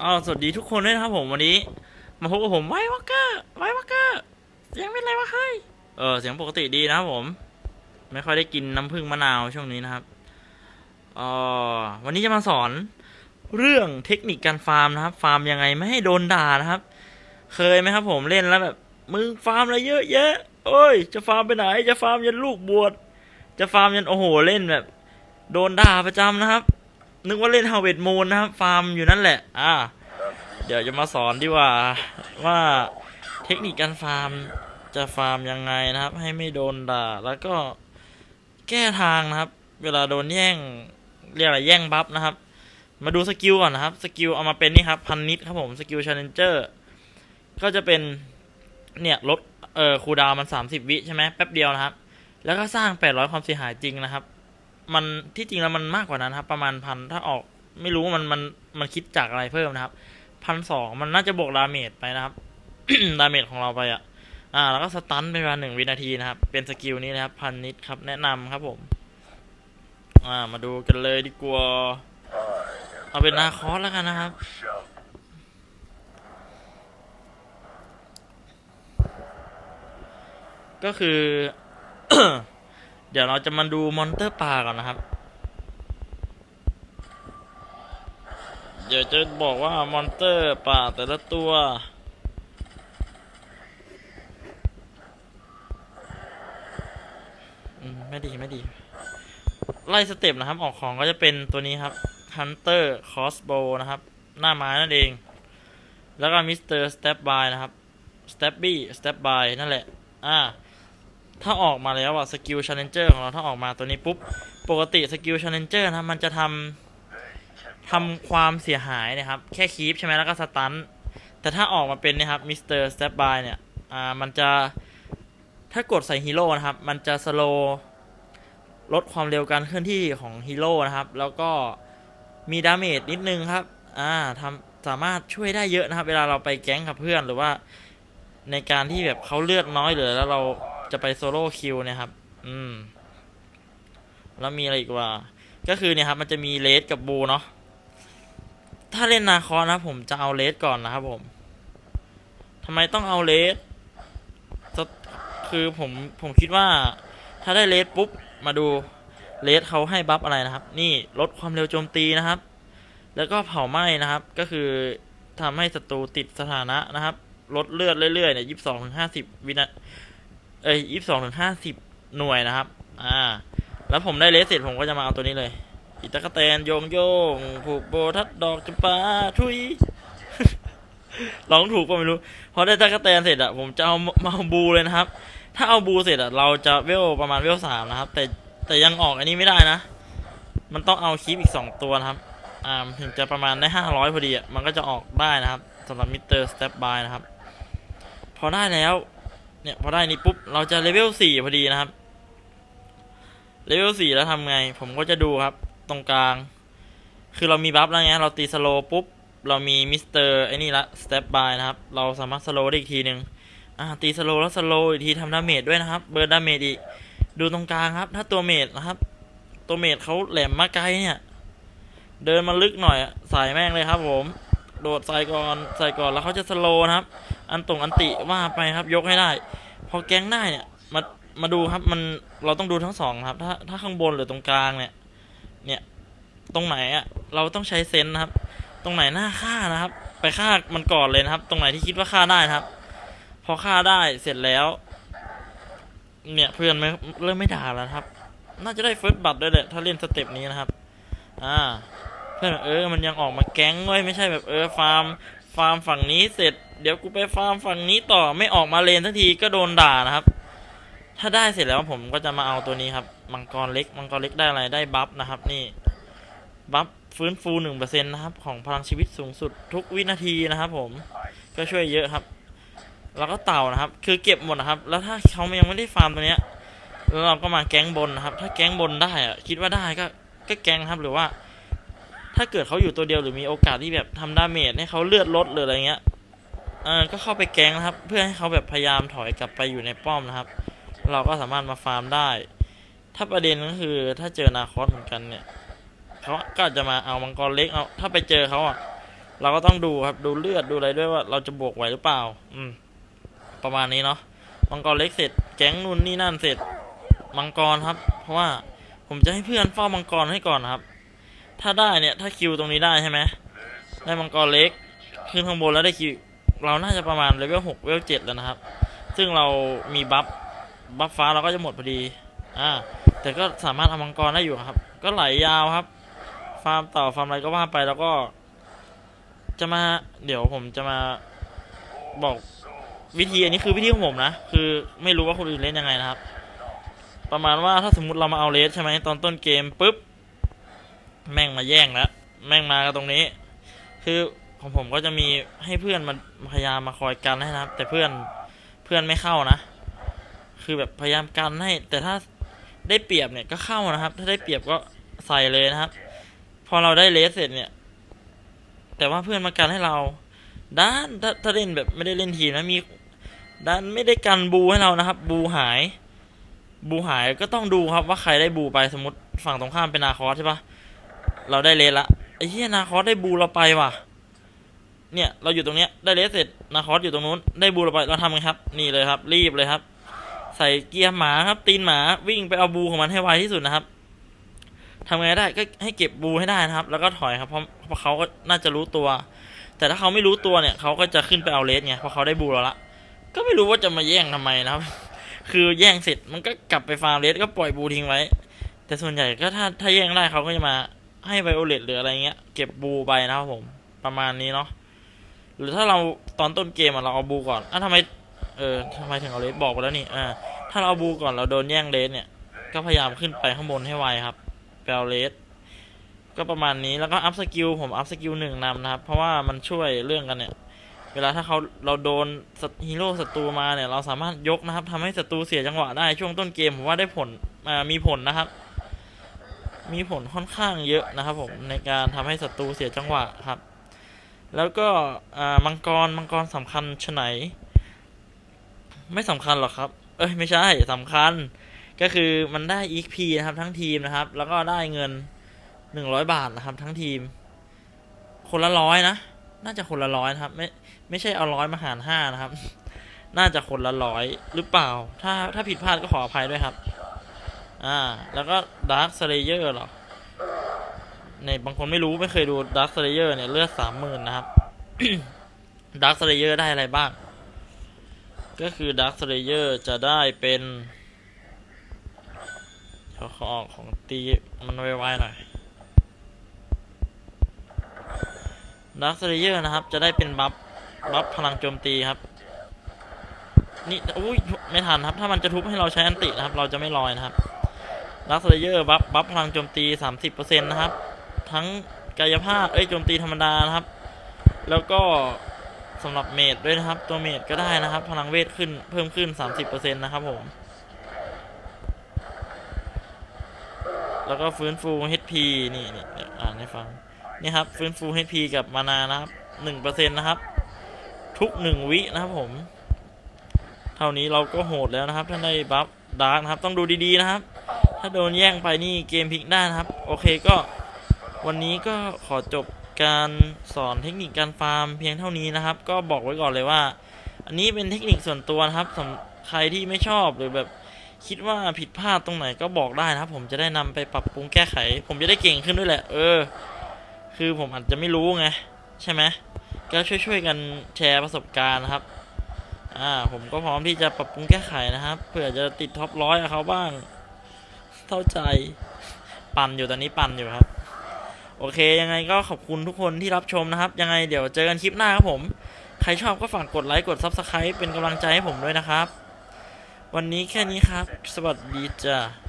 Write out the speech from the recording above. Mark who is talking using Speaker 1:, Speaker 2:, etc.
Speaker 1: เอาสวัสดีทุกคนด้วยนะครับผมวันนี้ มาพบกับผมไววักเกอร์ไววักเกอร์เสียงเป็นไรวะเฮ้ยเออเสียงปกติดีนะครับผม ไม่ค่อยได้กินน้ำผึ้งมะนาวช่วงนี้นะครับเออวันนี้จะมาสอนเรื่องเทคนิคการฟาร์มนะครับ ฟาร์มยังไงไม่ให้โดนด่านะครับ เคยไหมครับผมเล่นแล้วแบบมึงฟาร์มอะไรเยอะแยะโอ้ย จะฟาร์มไปไหน จะฟาร์มยันลูกบวชจะฟาร์มยันโอ้โหเล่นแบบ โดนด่าประจำนะครับ นึกว่าเล่นฮาวเวิร์ดมูนนะครับ ฟาร์มอยู่นั่นแหละ อ่า เดี๋ยวจะมาสอนดีกว่า ว่าเทคนิคการฟาร์มจะฟาร์มยังไงนะครับ ให้ไม่โดนด่า แล้วก็แก้ทางนะครับ เวลาโดนแย่ง เรียกอะไรแย่งบัฟนะครับ มาดูสกิลก่อนนะครับ สกิลเอามาเป็นนี่ครับ พันนิดครับผม สกิลชาเลนเจอร์ก็จะเป็น เนี่ยลดเอ่อคูดาวน์มัน 30 วิใช่ไหมแป๊บเดียวนะครับ แล้วก็สร้าง 800 ความเสียหายจริงนะครับ มันที่จริงแล้วมันมากกว่านั้นครับ ประมาณพันถ้าออกไม่รู้มันมันมันคิดจากอะไรเพิ่มนะครับพันสองมันน่าจะบวกดาเมจไปนะครับดาเมจของเราไปอะ อ่า แล้วก็สตันเป็นเวลาหนึ่งวินาทีนะครับ เป็นสกิลนี้นะครับ พันนิดครับแนะนำครับผม อ่า มาดูกันเลยดีกว่า เอาเป็นนาคอสแล้วกันนะครับก็คือ เดี๋ยวเราจะมาดูมอนเตอร์ป่าก่อนนะครับ เดี๋ยวจะบอกว่ามอนเตอร์ป่าแต่ละตัวอืมไม่ดีไม่ดี ไล่สเต็ปนะครับ ออกของก็จะเป็นตัวนี้ครับ Hunter Crossbow นะครับ หน้าไม้นั่นเอง แล้วก็ Mr. Step by นะครับ Stabby Step by นั่นแหละ อ่า ถ้าออกมาแล้วอะสกิล Challenger ของเราถ้าออกมาตัวนี้ปุ๊บ ปกติสกิล Challenger นะมันจะทำทำความเสียหายนะครับ แค่คีปใช่ไหมแล้วก็สตันแต่ถ้าออกมาเป็นนะครับมิสเตอร์สเตปบายเนี่ยอ่ามันจะถ้ากดใส่ฮีโร่นะครับ มันจะสโลลดความเร็วการเคลื่อนที่ของฮีโร่นะครับ แล้วก็มีดาเมจนิดนึงครับอ่าทำสามารถช่วยได้เยอะนะครับ เวลาเราไปแก๊งกับเพื่อนหรือว่าในการที่แบบเขาเลือดน้อยเหลือแล้วเรา จะไปโซโล่คิวนี่ยครับ อืม แล้วมีอะไรอีกว่า ก็คือเนี่ยครับ มันจะมีเลสกับบูเนาะ ถ้าเล่นนาคอนะผมจะเอาเลสก่อนนะครับผมทำไมต้องเอาเลสสคือผมผมคิดว่า ถ้าได้เลสปุ๊บ มาดูเลสเขาให้บัฟอะไรนะครับ นี่ลดความเร็วโจมตีนะครับ แล้วก็เผาไหม้นะครับ ก็คือทำให้ศัตรูติดสถานะนะครับ ลดเลือดเรื่อยๆเนี่ยยี่สิบสองถึงห้าสิบวินา เอ้ยยี่สิบสองถึงห้าสิบหน่วยนะครับ อ่า แล้วผมได้เลสเสร็จผมก็จะมาเอาตัวนี้เลย อิตากะแตนโยงโยง ผูกโบทัดดอกจำปาทุยร้องถูกก็ไม่รู้ พอได้ตากะแตนเสร็จอะผมจะเอามาเอาบูเลยนะครับ ถ้าเอาบูเสร็จอะเราจะเวลประมาณเวลสามนะครับ แต่แต่ยังออกอันนี้ไม่ได้นะ มันต้องเอาคีปอีกสองตัวนะครับ อ่าถึงจะประมาณได้ห้าร้อยพอดีอะมันก็จะออกได้นะครับสำหรับมิสเตอร์สเตปบายนะครับ พอได้แล้ว เนี่ยพอได้นี้ปุ๊บเราจะเลเวลสี่พอดีนะครับเลเวลสี่แล้วทำไง ผมก็จะดูครับ ตรงกลาง คือเรามีบัฟแล้วไงเราตีสโลปุ๊บ เรามีมิสเตอร์ไอ้นี่ละสเตปบายนะครับ เราสามารถสโลได้อีกทีหนึ่งอ่าตีสโลแล้วสโลอีกทีทำดาเมจด้วยนะครับ เบิร์ดดาเมจอีก ดูตรงกลางครับ ถ้าตัวเมจนะครับ ตัวเมจเขาแหลมมาไกลเนี่ย เดินมาลึกหน่อยอะใส่แม่งเลยครับผม โดดใส่ก่อนใส่ก่อนแล้วเขาจะสโลนะครับ อันตรงอันติว่าไปครับยกให้ได้ พอแก๊งได้เนี่ยมามาดูครับมันเราต้องดูทั้งสองครับ ถ้าถ้าข้างบนหรือตรงกลางเนี่ย เนี่ยตรงไหนอะเราต้องใช้เซนส์นะครับ ตรงไหนหน้าฆ่านะครับ ไปฆ่ามันก่อนเลยนะครับ ตรงไหนที่คิดว่าฆ่าได้นะครับ พอฆ่าได้เสร็จแล้ว เนี่ยเพื่อนไม่เริ่มไม่ด่าแล้วครับ น่าจะได้เฟิร์สบัตด้วยแหละถ้าเล่นสเต็ปนี้นะครับ อ่า เพื่อนเออมันยังออกมาแก๊งเว้ยไม่ใช่แบบเออฟาร์มฟาร์มฝั่งนี้เสร็จ เดี๋ยวกูไปฟาร์มฝั่งนี้ต่อไม่ออกมาเลนทันทีก็โดนด่านะครับ ถ้าได้เสร็จแล้วผมก็จะมาเอาตัวนี้ครับมังกรเล็กมังกรเล็กได้อะไรได้บัฟนะครับนี่บัฟฟื้นฟูหนึ่งเปอร์เซ็นต์นะครับของพลังชีวิตสูงสุดทุกวินาทีนะครับผมก็ช่วยเยอะครับ แล้วก็เต่านะครับ คือเก็บหมดนะครับ แล้วถ้าเขายังไม่ได้ฟาร์มตัวเนี้ยแล้วเราก็มาแก๊งบนนะครับ ถ้าแก๊งบนได้อะคิดว่าได้ก็ก็แก๊งครับหรือว่า ถ้าเกิดเขาอยู่ตัวเดียวหรือมีโอกาสที่แบบทำดาเมจให้เขาเลือดลดหรืออะไรเงี้ยเออก็เข้าไปแก๊งนะครับ เพื่อให้เขาแบบพยายามถอยกลับไปอยู่ในป้อมนะครับ เราก็สามารถมาฟาร์มได้ ถ้าประเด็นก็คือถ้าเจอนาคอสเหมือนกันเนี่ยเขาก็จะมาเอามังกรเล็กเอาถ้าไปเจอเขาอะ เราก็ต้องดูครับดูเลือดดูอะไรด้วยว่าเราจะบวกไหวหรือเปล่า อืม ประมาณนี้เนาะมังกรเล็กเสร็จแก๊งนู่นนี่นั่นเสร็จมังกรครับ เพราะว่าผมจะให้เพื่อนเฝ้ามังกรให้ก่อนนะครับ ถ้าได้เนี่ย ถ้าคิวตรงนี้ได้ใช่ไหมได้มังกรเล็ก ขึ้นข้างบนแล้วได้คิว เราน่าจะประมาณเลเวลหกเลเวลเจ็ดแล้วนะครับ ซึ่งเรามีบัฟ บัฟฟ้าเราก็จะหมดพอดี อ่า แต่ก็สามารถเอามังกรได้อยู่ครับ ก็ไหลยาวครับ ฟาร์มต่อฟาร์มอะไรก็ว่าไปแล้วก็ จะมา เดี๋ยวผมจะมาบอกวิธีอันนี้คือวิธีของผมนะ คือไม่รู้ว่าคนอื่นเล่นยังไงนะครับ ประมาณว่าถ้าสมมติเรามาเอาเลสใช่ไหมตอนต้นเกมปุ๊บ แม่งมาแย่งแล้วแม่งมากตรงนี้ คือของผมก็จะมีให้เพื่อนมันพยายามมาคอยกันให้นะครับ แต่เพื่อนเพื่อนไม่เข้านะ คือแบบพยายามกันให้ แต่ถ้าได้เปรียบเนี่ยก็เข้านะครับ ถ้าได้เปรียบก็ใส่เลยนะครับ พอเราได้เลสเสร็จเนี่ย แต่ว่าเพื่อนมากันให้เราด้านถ้าถ้าเล่นแบบไม่ได้เล่นทีนะมีด้านไม่ได้กันบูให้เรานะครับ บูหาย บูหายก็ต้องดูครับว่าใครได้บูไปสมมติฝั่งตรงข้ามเป็นนาคอสใช่ปะ เราได้เลสละไอ้เหี้ยนาคอสได้บูเราไปว่ะ เนี่ยเราอยู่ตรงเนี้ยได้เลสเสร็จนาคอสอยู่ตรงนู้นได้บูเราไปเราทำไงครับ นี่เลยครับ รีบเลยครับ ใส่เกียร์หมาครับ ตีนหมาวิ่งไปเอาบูของมันให้ไวที่สุดนะครับทำไงได้ก็ให้เก็บบูให้ได้นะครับ แล้วก็ถอยครับเพราะเพราะเขาก็น่าจะรู้ตัว แต่ถ้าเขาไม่รู้ตัวเนี่ยเขาก็จะขึ้นไปเอาเลสไงเพราะเขาได้บูเราละก็ไม่รู้ว่าจะมาแย่งทำไมนะครับ คือแย่งเสร็จมันก็กลับไปฟาร์มเลสก็ปล่อยบูทิ้งไว้ แต่ส่วนใหญ่ก็ถ้าถ้าแย่งได้เขาก็จะมา ให้ไวโอเลตหรืออะไรเงี้ย เก็บบูไปนะครับผมประมาณนี้เนาะหรือถ้าเราตอนต้นเกมเราเอาบูก่อนอะทำไมเออทำไมถึงเอาเลสบอกไปแล้วนี่อ่าถ้าเราเอาบูก่อนเราโดนแย่งเลสเนี่ย ก็พยายามขึ้นไปข้างบนให้ไวครับไปเอาเลสก็ประมาณนี้แล้วก็อัพสกิลผมอัพสกิลหนึ่งนำนะครับ เพราะว่ามันช่วยเรื่องกันเนี่ย เวลาถ้าเขาเราโดนฮีโร่ศัตรูมาเนี่ย เราสามารถยกนะครับทำให้ศัตรูเสียจังหวะได้ช่วงต้นเกมผมว่าได้ผลมีผลนะครับ มีผลค่อนข้างเยอะนะครับผมในการทำให้ศัตรูเสียจังหวะครับ แล้วก็มังกรมังกรสำคัญชไหน ไม่สำคัญหรอกครับ เอ้ยไม่ใช่สำคัญ ก็คือมันได้ XP นะครับทั้งทีมนะครับ แล้วก็ได้เงินหนึ่งร้อยบาทนะครับ ทั้งทีม คนละร้อยนะน่าจะคนละร้อยนะครับ ไม่ไม่ใช่เอาร้อยมาหารห้านะครับ น่าจะคนละร้อยหรือเปล่า ถ้าถ้าผิดพลาดก็ขออภัยด้วยครับ อ่า แล้วก็ดาร์คสเลเยอร์หรอในบางคนไม่รู้ไม่เคยดูดาร์คสเลเยอร์เนี่ย เลือดสามหมื่นนะครับดาร์คสเลเยอร์ได้อะไรบ้าง ก็คือดาร์คสเลเยอร์จะได้เป็นเดี๋ยวขอออกของตีมันไวๆหน่อยดาร์คสเลเยอร์นะครับ จะได้เป็นบัฟบัฟพลังโจมตีครับ นี่อุ้ยไม่ทันครับ ถ้ามันจะทุบให้เราใช้อันตินะครับ เราจะไม่ลอยนะครับ ดาร์คสเลเยอร์บัฟบัฟพลังโจมตี 30%นะครับ ทั้งกายภาพ เอ้ยโจมตีธรรมดานะครับ แล้วก็สำหรับเมดด้วยนะครับ ตัวเมดก็ได้นะครับ พลังเวทขึ้นเพิ่มขึ้น 30%นะครับผม แล้วก็ฟื้นฟู HP นี่นี่อ่านให้ฟัง นี่ครับ ฟื้นฟู HP กับมานานะครับ 1%นะครับ ทุก 1 วินะครับผม เท่านี้เราก็โหดแล้วนะครับถ้าได้บัฟดาร์กนะครับ ต้องดูดีๆนะครับ ถ้าโดนแย่งไปนี่เกมพลิกได้นะครับ โอเคก็วันนี้ก็ขอจบการสอนเทคนิคการฟาร์มเพียงเท่านี้นะครับ ก็บอกไว้ก่อนเลยว่า อันนี้เป็นเทคนิคส่วนตัวนะครับสำใครที่ไม่ชอบหรือแบบคิดว่าผิดพลาดตรงไหนก็บอกได้นะครับ ผมจะได้นำไปปรับปรุงแก้ไข ผมจะได้เก่งขึ้นด้วยแหละ เออ คือผมอาจจะไม่รู้ไงใช่ไหมก็ช่วยๆกันแชร์ประสบการณ์นะครับอ่าผมก็พร้อมที่จะปรับปรุงแก้ไขนะครับเผื่อจะติดท็อปร้อยเขาบ้าง เข้าใจ ปั่นอยู่ตอนนี้ปั่นอยู่ครับ โอเค ยังไงก็ขอบคุณทุกคนที่รับชมนะครับ ยังไงเดี๋ยวเจอกันคลิปหน้าครับผม ใครชอบก็ฝากกดไลค์กด Subscribe เป็นกำลังใจให้ผมด้วยนะครับ วันนี้แค่นี้ครับ สวัสดีจ้า